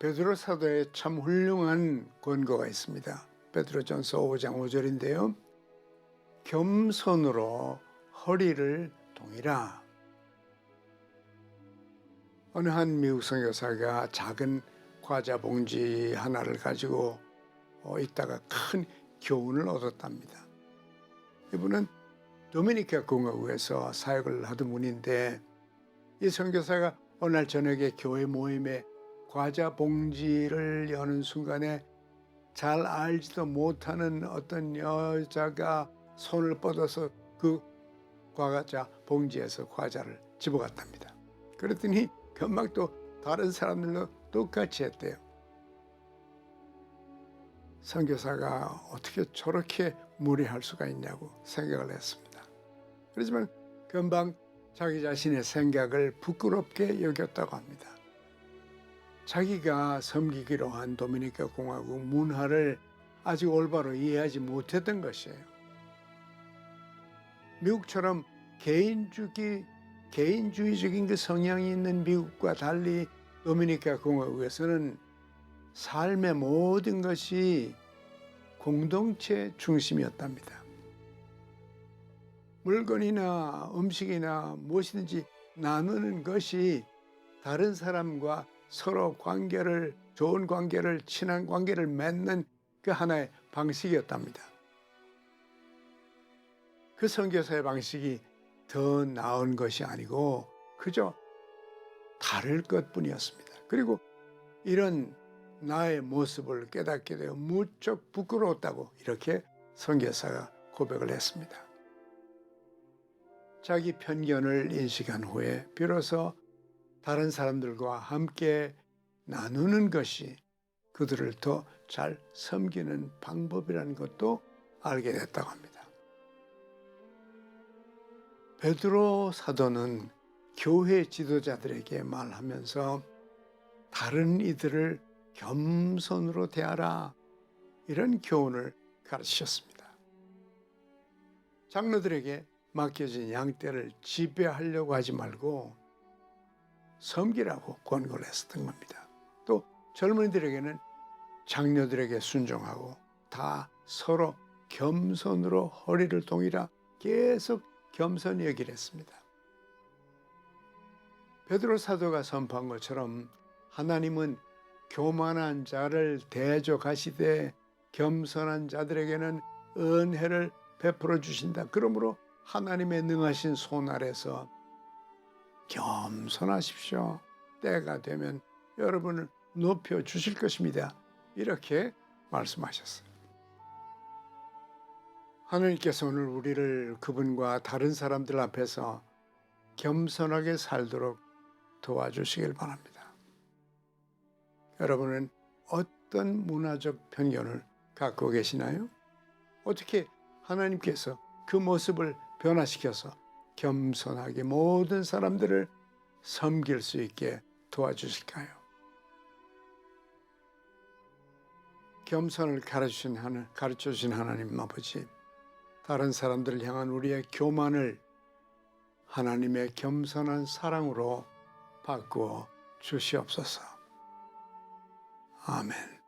베드로 사도에 참 훌륭한 권고가 있습니다. 베드로전서 5장 5절인데요. 겸손으로 허리를 동이라. 어느 한 미국 선교사가 작은 과자 봉지 하나를 가지고 어, 있다가 큰 교훈을 얻었답니다. 이분은 도미니카 공화국에서 사역을 하던 분인데 이 선교사가 어느 날 저녁에 교회 모임에 과자 봉지를 여는 순간에 잘 알지도 못하는 어떤 여자가 손을 뻗어서 그 과자 봉지에서 과자를 집어갔답니다. 그랬더니 또 다른 사람들도 똑같이 했대요. 선교사가 어떻게 저렇게 무례할 수가 있냐고 생각을 했습니다. 그렇지만 금방 자기 자신의 생각을 부끄럽게 여겼다고 합니다. 자기가 섬기기로 한 도미니카 공화국 문화를 아직 올바로 이해하지 못했던 것이에요. 미국처럼 개인주기, 개인주의적인 그 성향이 있는 미국과 달리 도미니카 공화국에서는 삶의 모든 것이 공동체 중심이었답니다. 물건이나 음식이나 무엇이든지 나누는 것이 다른 사람과 서로 관계를 좋은 관계를 친한 관계를 맺는 그 하나의 방식이었답니다. 그 선교사의 방식이 더 나은 것이 아니고 그저 다를 것뿐이었습니다. 그리고 이런 나의 모습을 깨닫게 되어 무척 부끄러웠다고 이렇게 선교사가 고백을 했습니다. 자기 편견을 인식한 후에 비로소 다른 사람들과 함께 나누는 것이 그들을 더 잘 섬기는 방법이라는 것도 알게 됐다고 합니다. 베드로 사도는 교회 지도자들에게 말하면서 다른 이들을 겸손으로 대하라 이런 교훈을 가르치셨습니다. 장로들에게 맡겨진 양떼를 지배하려고 하지 말고 섬기라고 권고를 했었던 겁니다. 또 젊은이들에게는 장녀들에게 순종하고 다 서로 겸손으로 허리를 동이라 계속 겸손히 여기를 했습니다. 베드로 사도가 선포한 것처럼 하나님은 교만한 자를 대적하시되 겸손한 자들에게는 은혜를 베풀어 주신다. 그러므로 하나님의 능하신 손 아래서 겸손하십시오. 때가 되면 여러분을 높여 주실 것입니다. 이렇게 말씀하셨어요. 하나님께서 오늘 우리를 그분과 다른 사람들 앞에서 겸손하게 살도록 도와주시길 바랍니다. 여러분은 어떤 문화적 편견을 갖고 계시나요? 어떻게 하나님께서 그 모습을 변화시켜서 겸손하게 모든 사람들을 섬길 수 있게 도와주실까요? 겸손을 가르치신 하나, 가르쳐 주신 하나님 아버지, 다른 사람들을 향한 우리의 교만을 하나님의 겸손한 사랑으로 바꾸어 주시옵소서. 아멘.